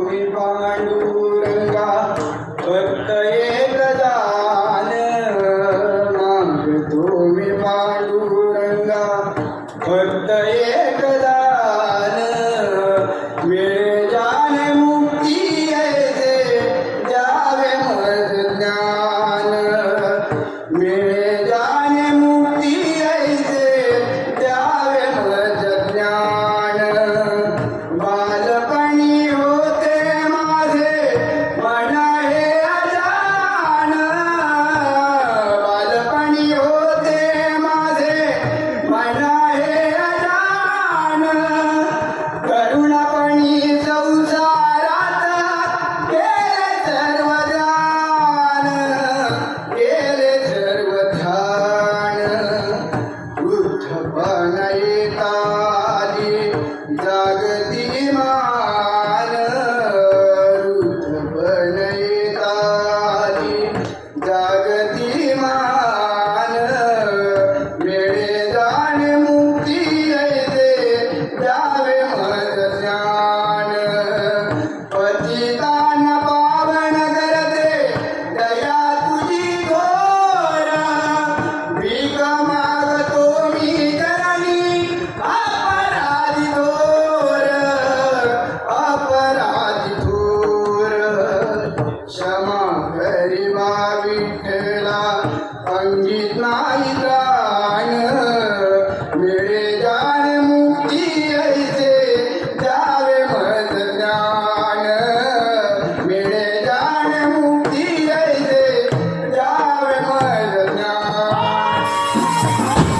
गुरी पांडुरंगा भक्त एक दान माग तुम्ही पांडुरंगा भक्त एक दान वेळे जाने मुक्ती येते जावे मज ज्ञान। क्षमा गरिबा विठेला पंडित नाही